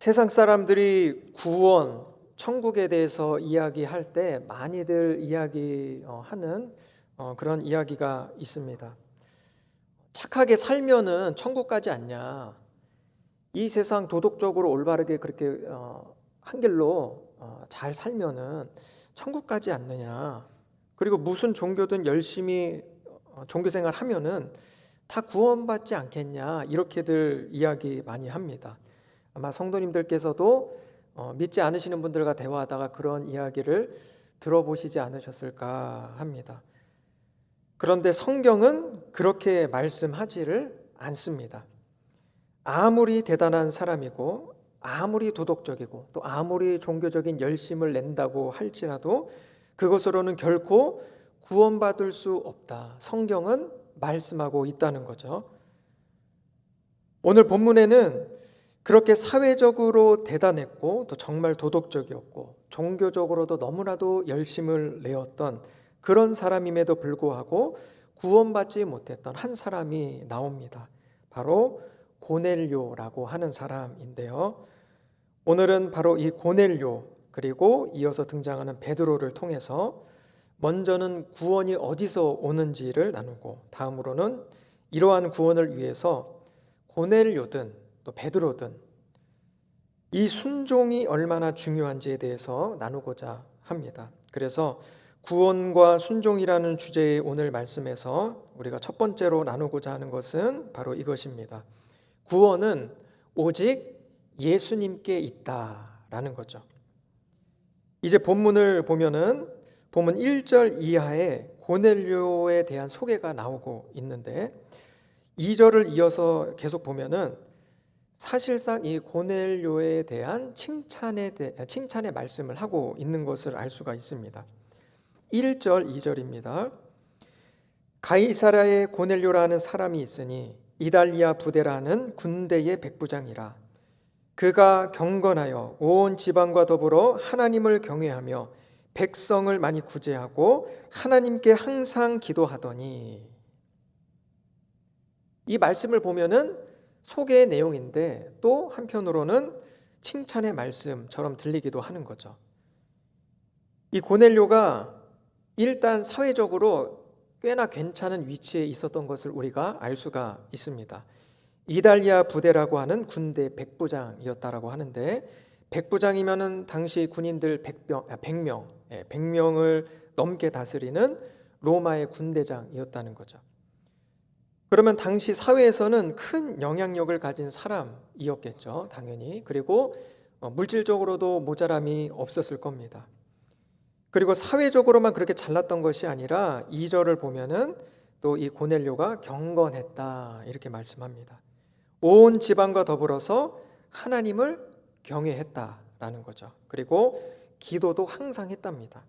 세상 사람들이 구원, 천국에 대해서 이야기할 때 많이들 이야기하는 어, 그런 이야기가 있습니다. 착하게 살면은 천국 가지 않냐? 이 세상 도덕적으로 올바르게 그렇게 어, 한 길로 어, 잘 살면은 천국 가지 않느냐? 그리고 무슨 종교든 열심히 어, 종교 생활 하면은 다 구원받지 않겠냐? 이렇게들 이야기 많이 합니다. 아마 성도님들께서도 어, 믿지 않으시는 분들과 대화하다가 그런 이야기를 들어보시지 않으셨을까 합니다. 그런데 성경은 그렇게 말씀하지를 않습니다. 아무리 대단한 사람이고 아무리 도덕적이고 또 아무리 종교적인 열심을 낸다고 할지라도 그것으로는 결코 구원받을 수 없다. 성경은 말씀하고 있다는 거죠. 오늘 본문에는 그렇게 사회적으로 대단했고 또 정말 도덕적이었고 종교적으로도 너무나도 열심을 내었던 그런 사람임에도 불구하고 구원받지 못했던 한 사람이 나옵니다. 바로 고넬료라고 하는 사람인데요. 오늘은 바로 이 고넬료 그리고 이어서 등장하는 베드로를 통해서 먼저는 구원이 어디서 오는지를 나누고 다음으로는 이러한 구원을 위해서 고넬료든 또 베드로든 이 순종이 얼마나 중요한지에 대해서 나누고자 합니다. 그래서 구원과 순종이라는 주제의 오늘 말씀에서 우리가 첫 번째로 나누고자 하는 것은 바로 이것입니다. 구원은 오직 예수님께 있다라는 거죠. 이제 본문을 보면은 본문 1절 이하에 고넬료에 대한 소개가 나오고 있는데 2절을 이어서 계속 보면은 사실상 이 고넬료에 대한 칭찬에 대, 칭찬의 말씀을 하고 있는 것을 알 수가 있습니다. 1절, 2절입니다. 가이사라의 고넬료라는 사람이 있으니 이달리아 부대라는 군대의 백부장이라 그가 경건하여 온 지방과 더불어 하나님을 경외하며 백성을 많이 구제하고 하나님께 항상 기도하더니 이 말씀을 보면은 소개의 내용인데 또 한편으로는 칭찬의 말씀처럼 들리기도 하는 거죠. 이 고넬료가 일단 사회적으로 꽤나 괜찮은 위치에 있었던 것을 우리가 알 수가 있습니다. 이달리아 부대라고 하는 군대 백부장이었다라고 하는데 백부장이면은 당시 군인들 100명, 100명, 100명을 넘게 다스리는 로마의 군대장이었다는 거죠. 그러면 당시 사회에서는 큰 영향력을 가진 사람이었겠죠, 당연히. 그리고 어, 물질적으로도 모자람이 없었을 겁니다. 그리고 사회적으로만 그렇게 잘났던 것이 아니라 2절을 보면은 또 이 고넬료가 경건했다 이렇게 말씀합니다. 온 지방과 더불어서 하나님을 경외했다라는 거죠. 그리고 기도도 항상 했답니다.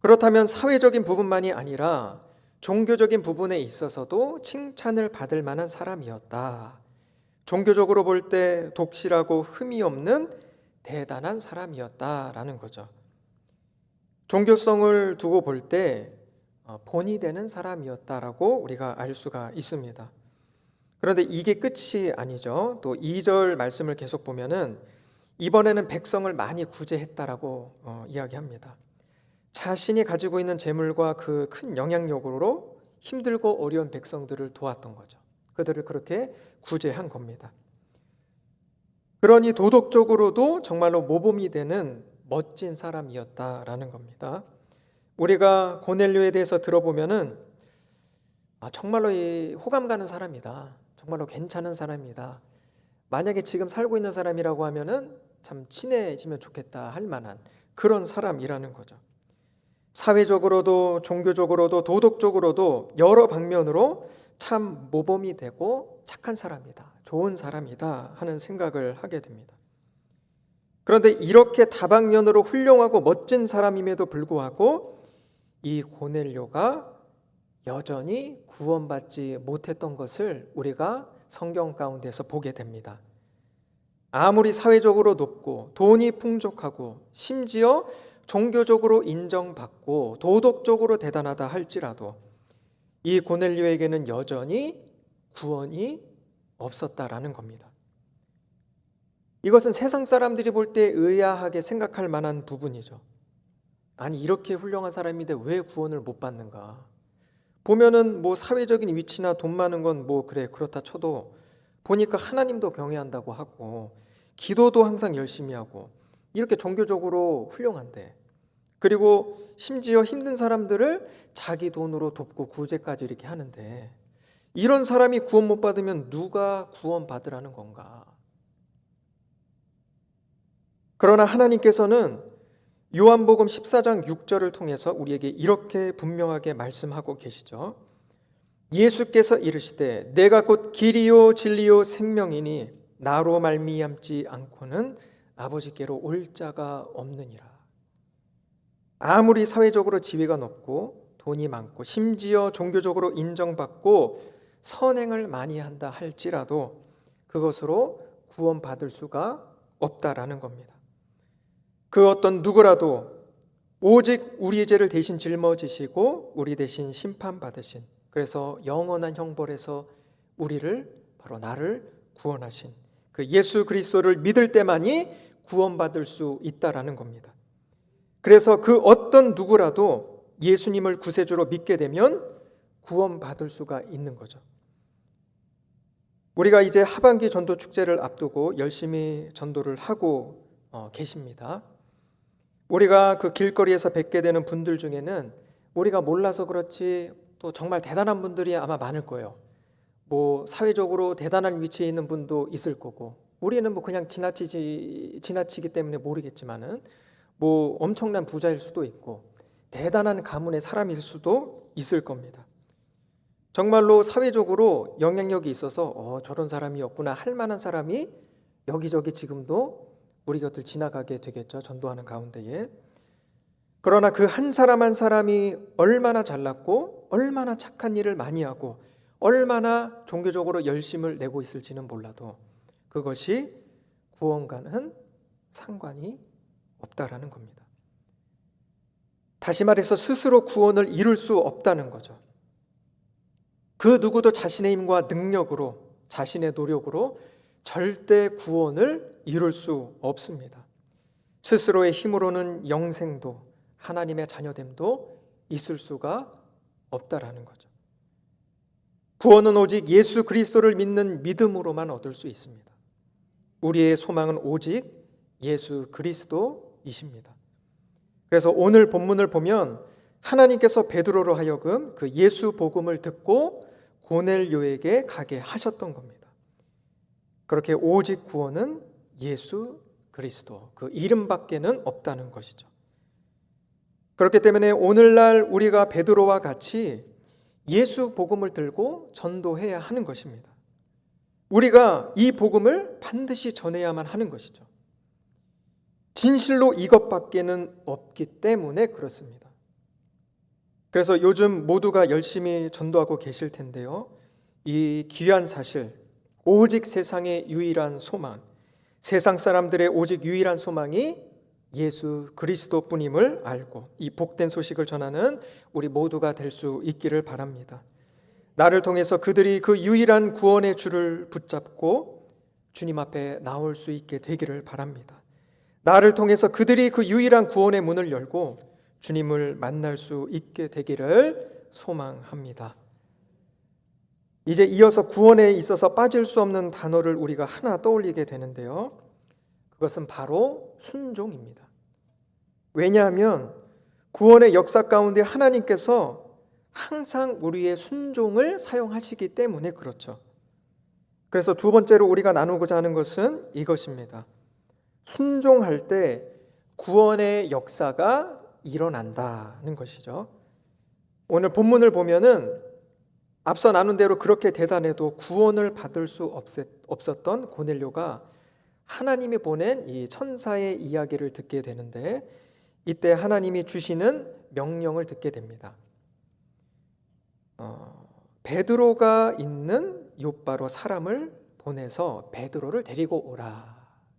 그렇다면 사회적인 부분만이 아니라 종교적인 부분에 있어서도 칭찬을 받을 만한 사람이었다. 종교적으로 볼 때 독실하고 흠이 없는 대단한 사람이었다라는 거죠. 종교성을 두고 볼때 어, 본이 되는 사람이었다라고 우리가 알 수가 있습니다. 그런데 이게 끝이 아니죠. 또 2절 말씀을 계속 보면은 이번에는 백성을 많이 구제했다라고 어, 이야기합니다. 자신이 가지고 있는 재물과 그 큰 영향력으로 힘들고 어려운 백성들을 도왔던 거죠. 그들을 그렇게 구제한 겁니다. 그러니 도덕적으로도 정말로 모범이 되는 멋진 사람이었다라는 겁니다. 우리가 고넬료에 대해서 들어보면은 아, 정말로 이 호감 가는 사람이다. 정말로 괜찮은 사람이다. 만약에 지금 살고 있는 사람이라고 하면은 참 친해지면 좋겠다 할 만한 그런 사람이라는 거죠. 사회적으로도 종교적으로도 도덕적으로도 여러 방면으로 참 모범이 되고 착한 사람이다. 좋은 사람이다 하는 생각을 하게 됩니다. 그런데 이렇게 다방면으로 훌륭하고 멋진 사람임에도 불구하고 이 고넬료가 여전히 구원받지 못했던 것을 우리가 성경 가운데서 보게 됩니다. 아무리 사회적으로 높고 돈이 풍족하고 심지어 종교적으로 인정받고 도덕적으로 대단하다 할지라도 이 고넬료에게는 여전히 구원이 없었다라는 겁니다. 이것은 세상 사람들이 볼 때 의아하게 생각할 만한 부분이죠. 아니 이렇게 훌륭한 사람인데 왜 구원을 못 받는가? 보면은 뭐 사회적인 위치나 돈 많은 건 뭐 그래 그렇다 쳐도 보니까 하나님도 경외한다고 하고 기도도 항상 열심히 하고 이렇게 종교적으로 훌륭한데 그리고 심지어 힘든 사람들을 자기 돈으로 돕고 구제까지 이렇게 하는데 이런 사람이 구원 못 받으면 누가 구원 받으라는 건가? 그러나 하나님께서는 요한복음 14장 6절을 통해서 우리에게 이렇게 분명하게 말씀하고 계시죠. 예수께서 이르시되 내가 곧 길이요 진리요 생명이니 나로 말미암지 않고는 아버지께로 올 자가 없느니라. 아무리 사회적으로 지위가 높고 돈이 많고 심지어 종교적으로 인정받고 선행을 많이 한다 할지라도 그것으로 구원받을 수가 없다라는 겁니다. 그 어떤 누구라도 오직 우리의 죄를 대신 짊어지시고 우리 대신 심판받으신 그래서 영원한 형벌에서 우리를 바로 나를 구원하신 그 예수 그리스도를 믿을 때만이 구원받을 수 있다라는 겁니다. 그래서 그 어떤 누구라도 예수님을 구세주로 믿게 되면 구원받을 수가 있는 거죠. 우리가 이제 하반기 전도 축제를 앞두고 열심히 전도를 하고 어, 계십니다. 우리가 그 길거리에서 뵙게 되는 분들 중에는 우리가 몰라서 그렇지 또 정말 대단한 분들이 아마 많을 거예요. 뭐 사회적으로 대단한 위치에 있는 분도 있을 거고 우리는 뭐 그냥 지나치지 지나치기 때문에 모르겠지만은 뭐 엄청난 부자일 수도 있고 대단한 가문의 사람일 수도 있을 겁니다. 정말로 사회적으로 영향력이 있어서 어, 저런 사람이었구나 할 만한 사람이 여기저기 지금도 우리 곁을 지나가게 되겠죠. 전도하는 가운데에. 그러나 그 한 사람 한 사람이 얼마나 잘났고 얼마나 착한 일을 많이 하고 얼마나 종교적으로 열심을 내고 있을지는 몰라도 그것이 구원과는 상관이 없다라는 겁니다. 다시 말해서 스스로 구원을 이룰 수 없다는 거죠. 그 누구도 자신의 힘과 능력으로 자신의 노력으로 절대 구원을 이룰 수 없습니다. 스스로의 힘으로는 영생도 하나님의 자녀됨도 있을 수가 없다라는 거죠. 구원은 오직 예수 그리스도를 믿는 믿음으로만 얻을 수 있습니다. 우리의 소망은 오직 예수 그리스도이십니다. 그래서 오늘 본문을 보면 하나님께서 베드로로 하여금 그 예수 복음을 듣고 고넬료에게 가게 하셨던 겁니다. 그렇게 오직 구원은 예수 그리스도 그 이름밖에는 없다는 것이죠. 그렇기 때문에 오늘날 우리가 베드로와 같이 예수 복음을 들고 전도해야 하는 것입니다. 우리가 이 복음을 반드시 전해야만 하는 것이죠. 진실로 이것밖에는 없기 때문에 그렇습니다. 그래서 요즘 모두가 열심히 전도하고 계실 텐데요. 이 귀한 사실, 오직 세상의 유일한 소망, 세상 사람들의 오직 유일한 소망이 예수 그리스도뿐임을 알고 이 복된 소식을 전하는 우리 모두가 될 수 있기를 바랍니다. 나를 통해서 그들이 그 유일한 구원의 줄을 붙잡고 주님 앞에 나올 수 있게 되기를 바랍니다. 나를 통해서 그들이 그 유일한 구원의 문을 열고 주님을 만날 수 있게 되기를 소망합니다. 이제 이어서 구원에 있어서 빠질 수 없는 단어를 우리가 하나 떠올리게 되는데요. 그것은 바로 순종입니다. 왜냐하면 구원의 역사 가운데 하나님께서 항상 우리의 순종을 사용하시기 때문에 그렇죠. 그래서 두 번째로 우리가 나누고자 하는 것은 이것입니다. 순종할 때 구원의 역사가 일어난다는 것이죠. 오늘 본문을 보면은 앞서 나눈 대로 그렇게 대단해도 구원을 받을 수 없었던 고넬료가 하나님이 보낸 이 천사의 이야기를 듣게 되는데 이때 하나님이 주시는 명령을 듣게 됩니다. 어, 베드로가 있는 요바로 사람을 보내서 베드로를 데리고 오라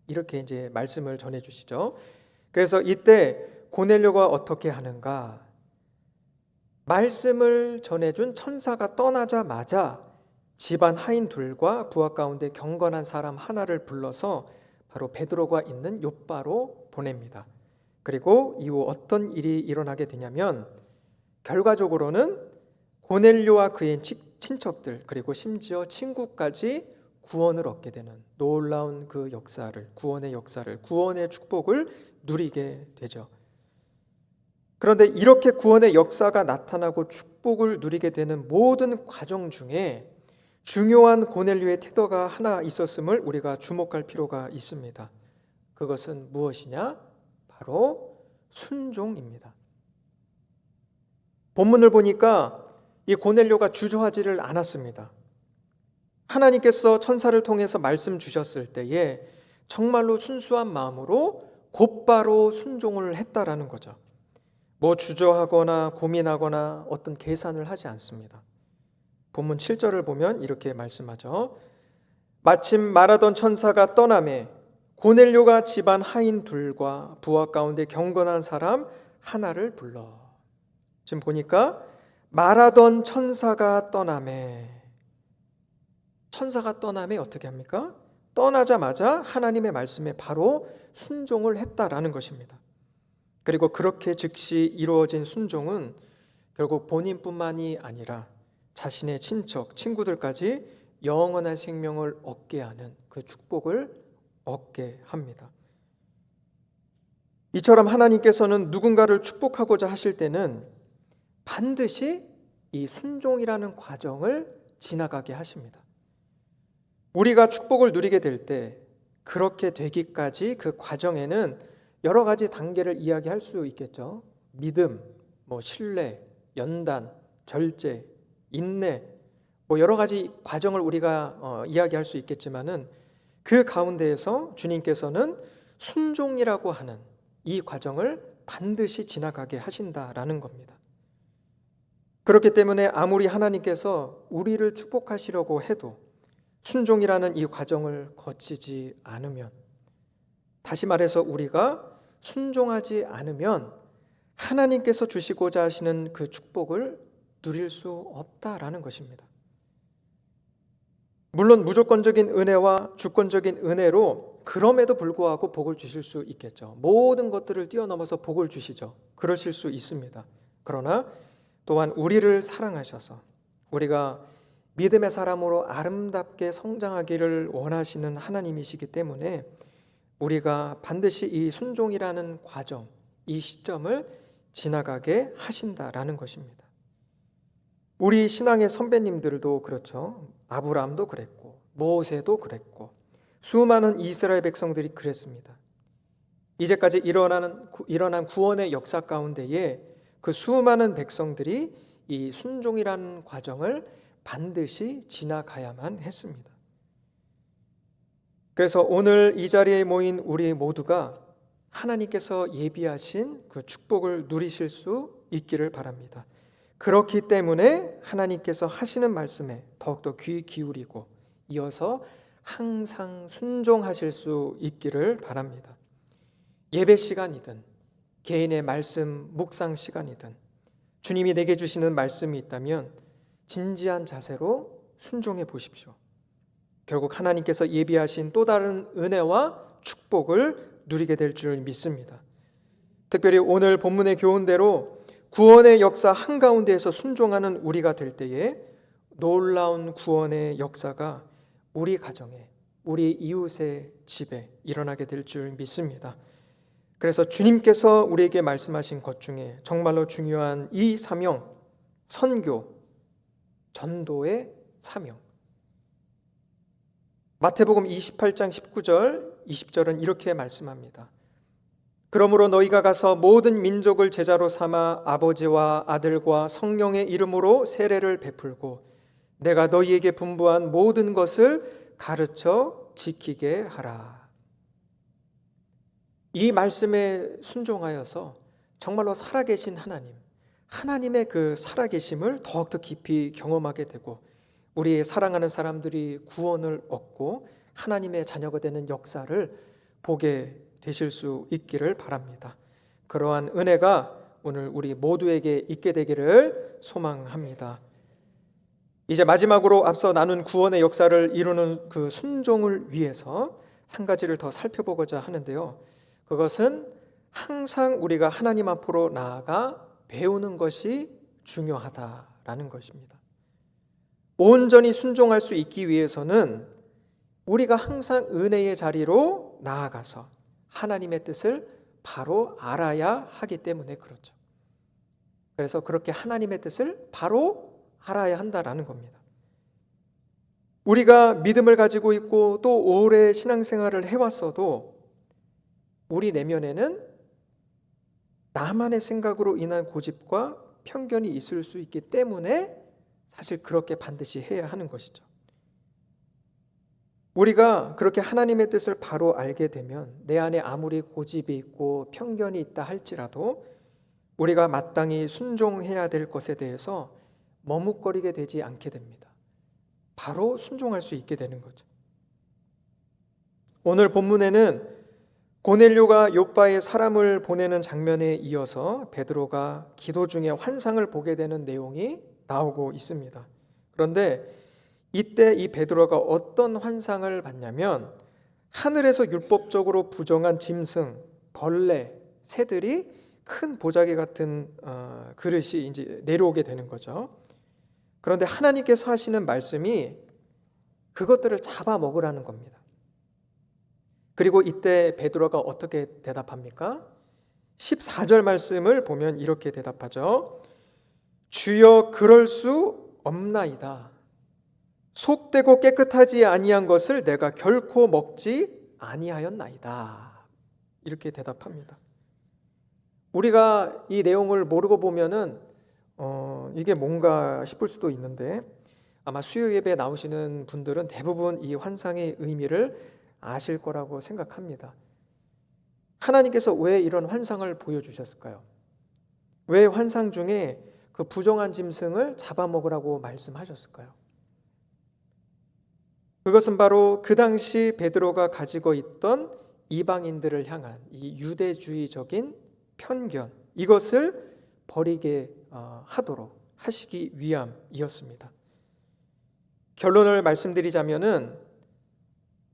이렇게 이제 말씀을 전해 주시죠. 그래서 이때 고넬료가 어떻게 하는가? 말씀을 전해준 천사가 떠나자마자 집안 하인 둘과 부하 가운데 경건한 사람 하나를 불러서 바로 베드로가 있는 요바로 보냅니다. 그리고 이후 어떤 일이 일어나게 되냐면 결과적으로는 고넬료와 그의 친- 친척들 그리고 심지어 친구까지 구원을 얻게 되는 놀라운 그 역사를 구원의 역사를 구원의 축복을 누리게 되죠. 그런데 이렇게 구원의 역사가 나타나고 축복을 누리게 되는 모든 과정 중에 중요한 고넬료의 태도가 하나 있었음을 우리가 주목할 필요가 있습니다. 그것은 무엇이냐? 바로 순종입니다. 본문을 보니까 이 고넬료가 주저하지를 않았습니다. 하나님께서 천사를 통해서 말씀 주셨을 때에 정말로 순수한 마음으로 곧바로 순종을 했다라는 거죠. 뭐 주저하거나 고민하거나 어떤 계산을 하지 않습니다. 본문 7절을 보면 이렇게 말씀하죠. 마침 말하던 천사가 떠남에 고넬료가 집안 하인 둘과 부하 가운데 경건한 사람 하나를 불러. 지금 보니까 말하던 천사가 떠남에 천사가 떠남에 어떻게 합니까? 떠나자마자 하나님의 말씀에 바로 순종을 했다라는 것입니다. 그리고 그렇게 즉시 이루어진 순종은 결국 본인뿐만이 아니라 자신의 친척, 친구들까지 영원한 생명을 얻게 하는 그 축복을 얻게 합니다. 이처럼 하나님께서는 누군가를 축복하고자 하실 때는 반드시 이 순종이라는 과정을 지나가게 하십니다. 우리가 축복을 누리게 될 때 그렇게 되기까지 그 과정에는 여러 가지 단계를 이야기할 수 있겠죠. 믿음, 뭐 신뢰, 연단, 절제, 인내, 뭐 여러 가지 과정을 우리가 어, 이야기할 수 있겠지만은 그 가운데에서 주님께서는 순종이라고 하는 이 과정을 반드시 지나가게 하신다라는 겁니다. 그렇기 때문에 아무리 하나님께서 우리를 축복하시려고 해도 순종이라는 이 과정을 거치지 않으면 다시 말해서 우리가 순종하지 않으면 하나님께서 주시고자 하시는 그 축복을 누릴 수 없다라는 것입니다. 물론 무조건적인 은혜와 주권적인 은혜로 그럼에도 불구하고 복을 주실 수 있겠죠. 모든 것들을 뛰어넘어서 복을 주시죠. 그러실 수 있습니다. 그러나 또한 우리를 사랑하셔서 우리가 믿음의 사람으로 아름답게 성장하기를 원하시는 하나님이시기 때문에 우리가 반드시 이 순종이라는 과정, 이 시점을 지나가게 하신다라는 것입니다. 우리 신앙의 선배님들도 그렇죠. 아브라함도 그랬고 모세도 그랬고 수많은 이스라엘 백성들이 그랬습니다. 이제까지 일어나는 일어난 구원의 역사 가운데에 그 수많은 백성들이 이 순종이라는 과정을 반드시 지나가야만 했습니다. 그래서 오늘 이 자리에 모인 우리 모두가 하나님께서 예비하신 그 축복을 누리실 수 있기를 바랍니다. 그렇기 때문에 하나님께서 하시는 말씀에 더욱더 귀 기울이고 이어서 항상 순종하실 수 있기를 바랍니다. 예배 시간이든 개인의 말씀 묵상 시간이든 주님이 내게 주시는 말씀이 있다면 진지한 자세로 순종해 보십시오. 결국 하나님께서 예비하신 또 다른 은혜와 축복을 누리게 될 줄 믿습니다. 특별히 오늘 본문의 교훈대로 구원의 역사 한가운데에서 순종하는 우리가 될 때에 놀라운 구원의 역사가 우리 가정에 우리 이웃의 집에 일어나게 될 줄 믿습니다. 그래서 주님께서 우리에게 말씀하신 것 중에 정말로 중요한 이 사명, 선교, 전도의 사명. 마태복음 28장 19절, 20절은 이렇게 말씀합니다. 그러므로 너희가 가서 모든 민족을 제자로 삼아 아버지와 아들과 성령의 이름으로 세례를 베풀고 내가 너희에게 분부한 모든 것을 가르쳐 지키게 하라. 이 말씀에 순종하여서 정말로 살아계신 하나님, 하나님의 그 살아계심을 더욱더 깊이 경험하게 되고 우리의 사랑하는 사람들이 구원을 얻고 하나님의 자녀가 되는 역사를 보게 되실 수 있기를 바랍니다. 그러한 은혜가 오늘 우리 모두에게 있게 되기를 소망합니다. 이제 마지막으로 앞서 나눈 구원의 역사를 이루는 그 순종을 위해서 한 가지를 더 살펴보고자 하는데요. 그것은 항상 우리가 하나님 앞으로 나아가 배우는 것이 중요하다라는 것입니다. 온전히 순종할 수 있기 위해서는 우리가 항상 은혜의 자리로 나아가서 하나님의 뜻을 바로 알아야 하기 때문에 그렇죠. 그래서 그렇게 하나님의 뜻을 바로 알아야 한다라는 겁니다. 우리가 믿음을 가지고 있고 또 오래 신앙생활을 해왔어도 우리 내면에는 나만의 생각으로 인한 고집과 편견이 있을 수 있기 때문에 사실 그렇게 반드시 해야 하는 것이죠. 우리가 그렇게 하나님의 뜻을 바로 알게 되면 내 안에 아무리 고집이 있고 편견이 있다 할지라도 우리가 마땅히 순종해야 될 것에 대해서 머뭇거리게 되지 않게 됩니다. 바로 순종할 수 있게 되는 거죠. 오늘 본문에는 고넬료가 요바에 사람을 보내는 장면에 이어서 베드로가 기도 중에 환상을 보게 되는 내용이 나오고 있습니다. 그런데 이때 이 베드로가 어떤 환상을 봤냐면 하늘에서 율법적으로 부정한 짐승, 벌레, 새들이 큰 보자기 같은 어, 그릇이 이제 내려오게 되는 거죠. 그런데 하나님께서 하시는 말씀이 그것들을 잡아 먹으라는 겁니다. 그리고 이때 베드로가 어떻게 대답합니까? 14절 말씀을 보면 이렇게 대답하죠. 주여 그럴 수 없나이다. 속되고 깨끗하지 아니한 것을 내가 결코 먹지 아니하였나이다. 이렇게 대답합니다. 우리가 이 내용을 모르고 보면은 어, 이게 뭔가 싶을 수도 있는데 아마 수요 예배에 나오시는 분들은 대부분 이 환상의 의미를 아실 거라고 생각합니다. 하나님께서 왜 이런 환상을 보여주셨을까요? 왜 환상 중에 그 부정한 짐승을 잡아먹으라고 말씀하셨을까요? 그것은 바로 그 당시 베드로가 가지고 있던 이방인들을 향한 이 유대주의적인 편견 이것을 버리게 어, 하도록 하시기 위함이었습니다. 결론을 말씀드리자면은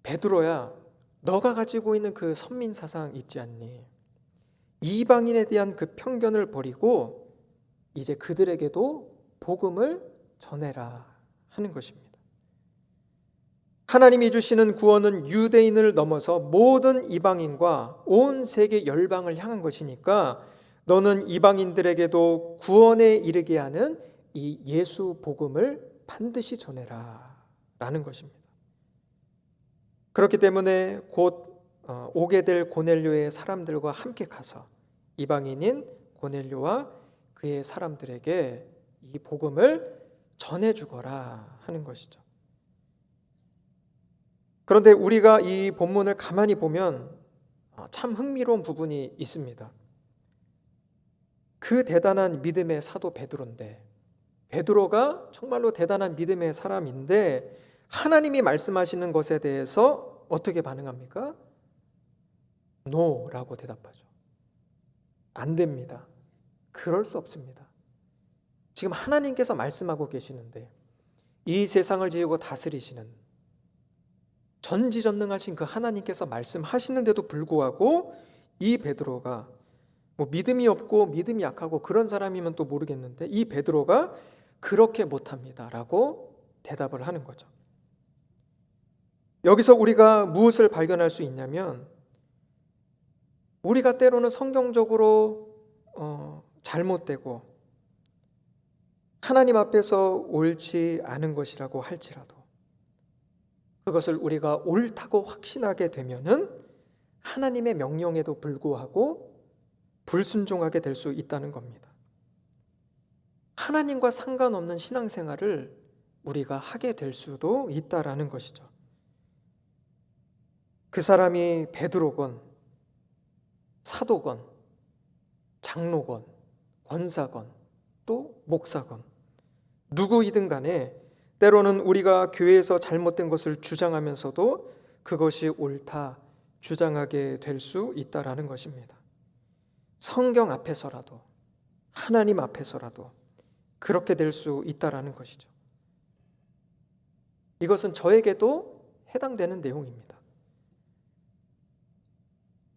베드로야 너가 가지고 있는 그 선민 사상 있지 않니? 이방인에 대한 그 편견을 버리고 이제 그들에게도 복음을 전해라 하는 것입니다. 하나님이 주시는 구원은 유대인을 넘어서 모든 이방인과 온 세계 열방을 향한 것이니까 너는 이방인들에게도 구원에 이르게 하는 이 예수 복음을 반드시 전해라 라는 것입니다. 그렇기 때문에 곧 어, 오게 될 고넬료의 사람들과 함께 가서 이방인인 고넬료와 그의 사람들에게 이 복음을 전해 주거라 하는 것이죠. 그런데 우리가 이 본문을 가만히 보면 어, 참 흥미로운 부분이 있습니다. 그 대단한 믿음의 사도 베드로인데 베드로가 정말로 대단한 믿음의 사람인데 하나님이 말씀하시는 것에 대해서 어떻게 반응합니까? 노라고 대답하죠. 안 됩니다. 그럴 수 없습니다. 지금 하나님께서 말씀하고 계시는데 이 세상을 지으고 다스리시는 전지전능하신 그 하나님께서 말씀하시는데도 불구하고 이 베드로가 뭐 믿음이 없고 믿음이 약하고 그런 사람이면 또 모르겠는데 이 베드로가 그렇게 못합니다라고 대답을 하는 거죠. 여기서 우리가 무엇을 발견할 수 있냐면 우리가 때로는 성경적으로 어, 잘못되고 하나님 앞에서 옳지 않은 것이라고 할지라도 그것을 우리가 옳다고 확신하게 되면은 하나님의 명령에도 불구하고 불순종하게 될 수 있다는 겁니다. 하나님과 상관없는 신앙생활을 우리가 하게 될 수도 있다라는 것이죠. 그 사람이 베드로건 사도건 장로건 권사건 또 목사건 누구이든 간에 때로는 우리가 교회에서 잘못된 것을 주장하면서도 그것이 옳다 주장하게 될 수 있다라는 것입니다. 성경 앞에서라도 하나님 앞에서라도 그렇게 될 수 있다라는 것이죠. 이것은 저에게도 해당되는 내용입니다.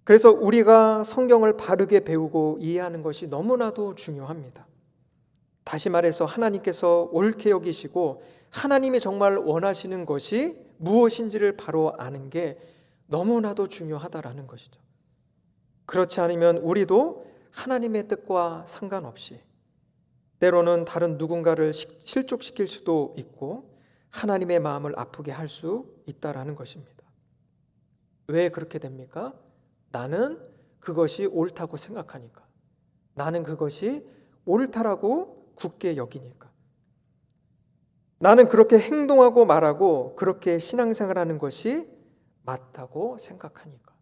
그래서 우리가 성경을 바르게 배우고 이해하는 것이 너무나도 중요합니다. 다시 말해서 하나님께서 옳게 여기시고 하나님이 정말 원하시는 것이 무엇인지를 바로 아는 게 너무나도 중요하다라는 것이죠. 그렇지 않으면 우리도 하나님의 뜻과 상관없이 때로는 다른 누군가를 시- 실족시킬 수도 있고 하나님의 마음을 아프게 할 수 있다라는 것입니다. 왜 그렇게 됩니까? 나는 그것이 옳다고 생각하니까. 나는 그것이 옳다라고 굳게 여기니까. 나는 그렇게 행동하고 말하고 그렇게 신앙생활 하는 것이 맞다고 생각하니까.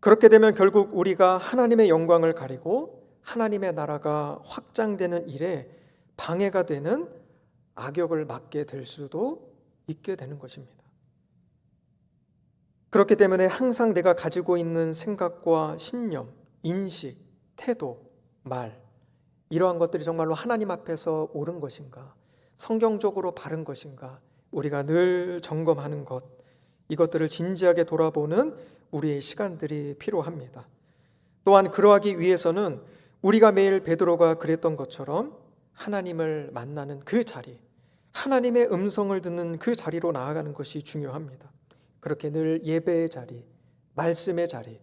그렇게 되면 결국 우리가 하나님의 영광을 가리고 하나님의 나라가 확장되는 일에 방해가 되는 악역을 맡게 될 수도 있게 되는 것입니다. 그렇기 때문에 항상 내가 가지고 있는 생각과 신념, 인식, 태도, 말 이러한 것들이 정말로 하나님 앞에서 옳은 것인가? 성경적으로 바른 것인가? 우리가 늘 점검하는 것 이것들을 진지하게 돌아보는 우리의 시간들이 필요합니다. 또한 그러하기 위해서는 우리가 매일 베드로가 그랬던 것처럼 하나님을 만나는 그 자리, 하나님의 음성을 듣는 그 자리로 나아가는 것이 중요합니다. 그렇게 늘 예배의 자리, 말씀의 자리,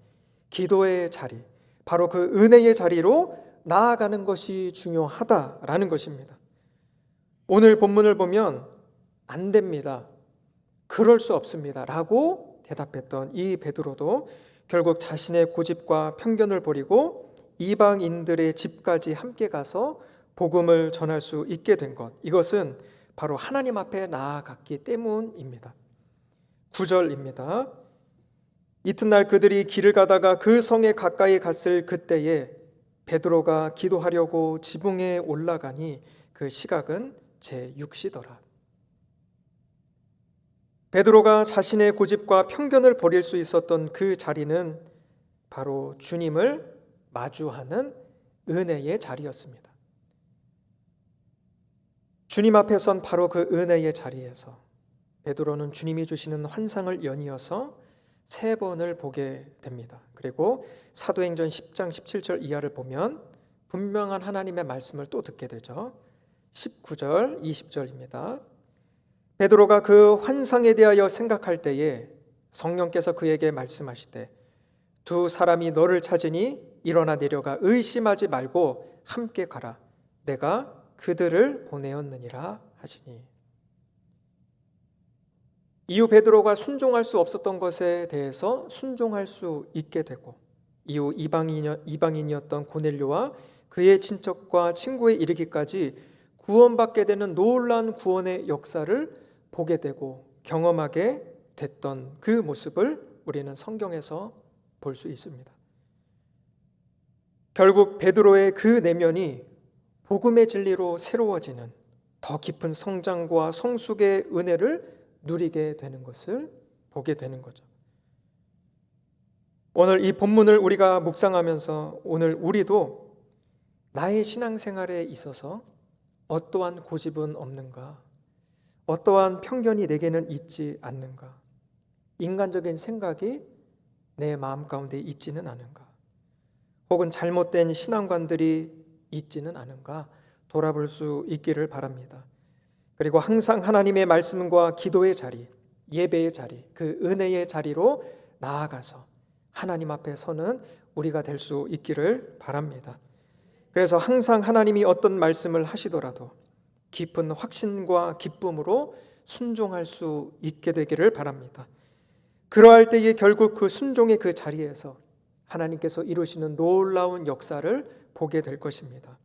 기도의 자리, 바로 그 은혜의 자리로 나아가는 것이 중요하다라는 것입니다. 오늘 본문을 보면 안 됩니다. 그럴 수 없습니다. 라고 대답했던 이 베드로도 결국 자신의 고집과 편견을 버리고 이방인들의 집까지 함께 가서 복음을 전할 수 있게 된 것. 이것은 바로 하나님 앞에 나아갔기 때문입니다. 9절입니다. 이튿날 그들이 길을 가다가 그 성에 가까이 갔을 그때에 베드로가 기도하려고 지붕에 올라가니 그 시각은 제 6시더라. 베드로가 자신의 고집과 편견을 버릴 수 있었던 그 자리는 바로 주님을 마주하는 은혜의 자리였습니다. 주님 앞에 선 바로 그 은혜의 자리에서 베드로는 주님이 주시는 환상을 연이어서 세 번을 보게 됩니다. 그리고 사도행전 10장 17절 이하를 보면 분명한 하나님의 말씀을 또 듣게 되죠. 19절, 20절입니다. 베드로가 그 환상에 대하여 생각할 때에 성령께서 그에게 말씀하시되 두 사람이 너를 찾으니 일어나 내려가 의심하지 말고 함께 가라. 내가 그들을 보내었느니라 하시니. 이후 베드로가 순종할 수 없었던 것에 대해서 순종할 수 있게 되고 이후 이방인, 이방인이었던 고넬료와 그의 친척과 친구에 이르기까지 구원받게 되는 놀라운 구원의 역사를 보게 되고 경험하게 됐던 그 모습을 우리는 성경에서 볼 수 있습니다. 결국 베드로의 그 내면이 복음의 진리로 새로워지는 더 깊은 성장과 성숙의 은혜를 누리게 되는 것을 보게 되는 거죠. 오늘 이 본문을 우리가 묵상하면서 오늘 우리도 나의 신앙생활에 있어서 어떠한 고집은 없는가? 어떠한 편견이 내게는 있지 않는가? 인간적인 생각이 내 마음 가운데 있지는 않은가? 혹은 잘못된 신앙관들이 있지는 않은가? 돌아볼 수 있기를 바랍니다. 그리고 항상 하나님의 말씀과 기도의 자리, 예배의 자리, 그 은혜의 자리로 나아가서 하나님 앞에 서는 우리가 될 수 있기를 바랍니다. 그래서 항상 하나님이 어떤 말씀을 하시더라도 깊은 확신과 기쁨으로 순종할 수 있게 되기를 바랍니다. 그러할 때에 결국 그 순종의 그 자리에서 하나님께서 이루시는 놀라운 역사를 보게 될 것입니다.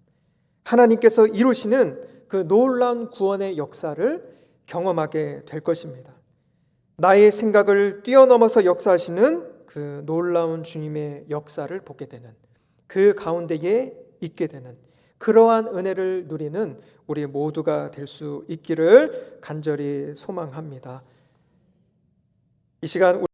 하나님께서 이루시는 그 놀라운 구원의 역사를 경험하게 될 것입니다. 나의 생각을 뛰어넘어서 역사하시는 그 놀라운 주님의 역사를 보게 되는 그 가운데에 있게 되는 그러한 은혜를 누리는 우리 모두가 될 수 있기를 간절히 소망합니다. 이 시간